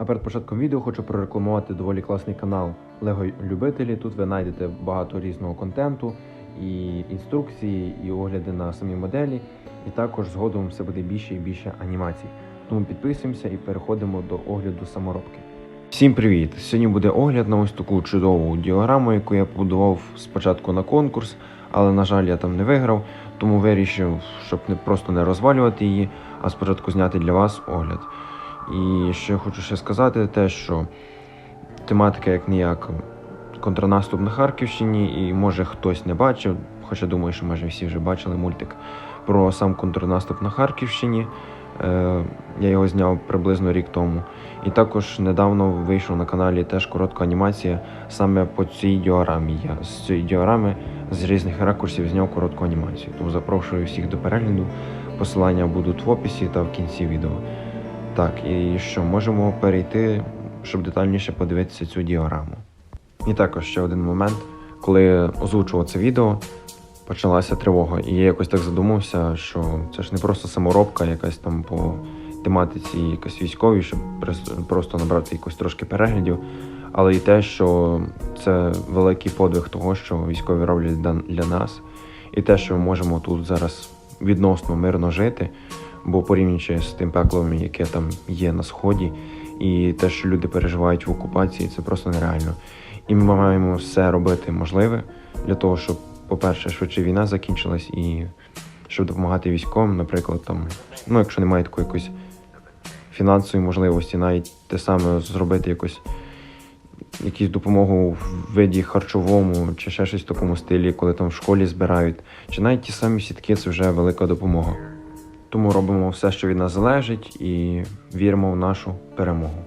А перед початком відео хочу прорекламувати доволі класний канал Lego Любителі. Тут ви знайдете багато різного контенту, і інструкції, і огляди на самі моделі. І також згодом все буде більше і більше анімацій. Тому підписуємося і переходимо до огляду саморобки. Всім привіт! Сьогодні буде огляд на ось таку чудову діаграму, яку я побудував спочатку на конкурс, але на жаль я там не виграв, тому вирішив, щоб не просто не розвалювати її, а спочатку зняти для вас огляд. І ще хочу ще сказати те, що тематика як ніяк контрнаступ на Харківщині, і може хтось не бачив, хоча думаю, що майже всі вже бачили мультик про сам контрнаступ на Харківщині. Е, Я його зняв приблизно рік тому. І також недавно вийшов на каналі теж коротка анімація саме по цій діорамі. Я з цієї діорами з різних ракурсів зняв коротку анімацію. Тому запрошую всіх до перегляду. Посилання будуть в описі та в кінці відео. Так, і що, можемо перейти, щоб детальніше подивитися цю діаграму. І також ще один момент, коли озвучував це відео, почалася тривога. І я якось так задумався, що це ж не просто саморобка, якась там по тематиці якась військовій, щоб просто набрати якось трошки переглядів, але і те, що це великий подвиг того, що військові роблять для нас, і те, що ми можемо тут зараз відносно мирно жити, бо порівнюючи з тим пеклом, яке там є на сході, і те, що люди переживають в окупації, це просто нереально. І ми маємо все робити можливе для того, щоб, по-перше, швидше війна закінчилась, і щоб допомагати військовим, наприклад, там, ну, якщо немає такої якоїсь фінансової можливості, навіть те саме зробити якось якусь допомогу в виді харчовому чи ще щось в такому стилі, коли там в школі збирають, чи навіть ті самі сітки це вже велика допомога. Тому робимо все, що від нас залежить, і віримо в нашу перемогу.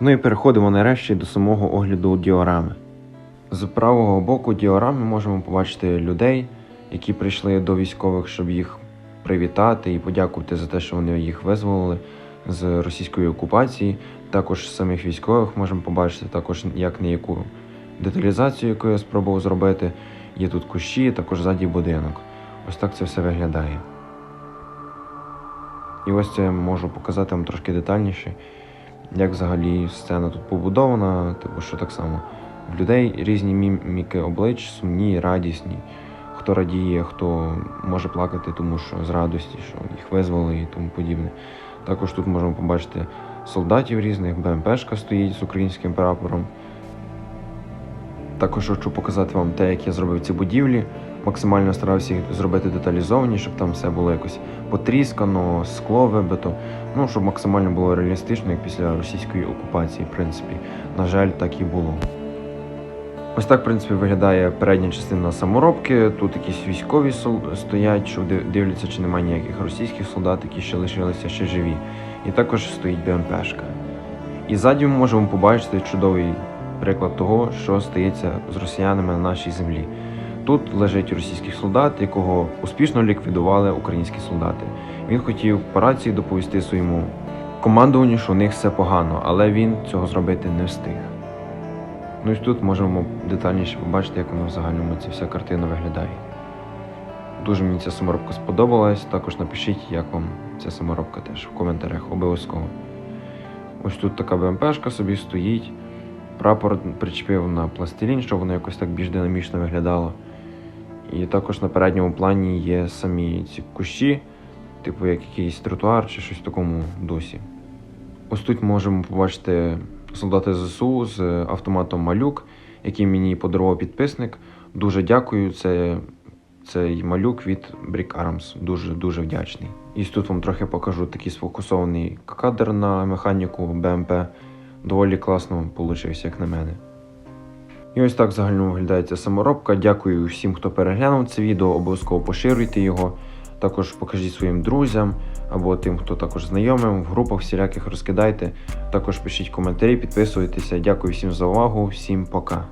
Ну і переходимо нарешті до самого огляду діорами. З правого боку діорами можемо побачити людей, які прийшли до військових, щоб їх привітати і подякувати за те, що вони їх визволили з російської окупації. Також самих військових можемо побачити, також як не яку деталізацію, яку я спробував зробити. Є тут кущі, також ззаді будинок. Ось так це все виглядає. І ось це можу показати вам трошки детальніше, як взагалі сцена тут побудована, типу, що так само в людей різні міміки облич, сумні, радісні. Хто радіє, хто може плакати, тому що з радості, що їх визвали і тому подібне. Також тут можемо побачити солдатів різних, БМПшка стоїть з українським прапором. Також хочу показати вам те, як я зробив ці будівлі. Максимально старався їх зробити деталізовані, щоб там все було якось потріскано, скло вибито. Ну, щоб максимально було реалістично, як після російської окупації, в принципі. На жаль, так і було. Ось так, в принципі, виглядає передня частина саморобки. Тут якісь військові стоять, що дивляться, чи немає ніяких російських солдат, які ще лишилися ще живі. І також стоїть БМПшка. І ззаді ми можемо побачити чудовий приклад того, що стається з росіянами на нашій землі. Тут лежить російський солдат, якого успішно ліквідували українські солдати. Він хотів по рації доповісти своєму командуванню, що у них все погано, але він цього зробити не встиг. Ну і тут можемо детальніше побачити, як воно в загальному ця вся картина виглядає. Дуже мені ця саморобка сподобалась. Також напишіть, як вам ця саморобка теж в коментарях обов'язково. Ось тут така БМПшка собі стоїть. Прапор причепив на пластилін, щоб воно якось так більш динамічно виглядало. І також на передньому плані є самі ці кущі, типу як якийсь тротуар чи щось в такому дусі. Ось тут можемо побачити солдати ЗСУ з автоматом Малюк, який мені подарував підписник. Дуже дякую. Це цей малюк від Brick Arms. Дуже дуже вдячний. І тут вам трохи покажу такий сфокусований кадр на механіку БМП. Доволі класно вийшло, як на мене. І ось так загально виглядає саморобка. Дякую всім, хто переглянув це відео. Обов'язково поширюйте його. Також покажіть своїм друзям або тим, хто також знайомим, в групах всіляких розкидайте. Також пишіть коментарі, підписуйтеся. Дякую всім за увагу, всім пока.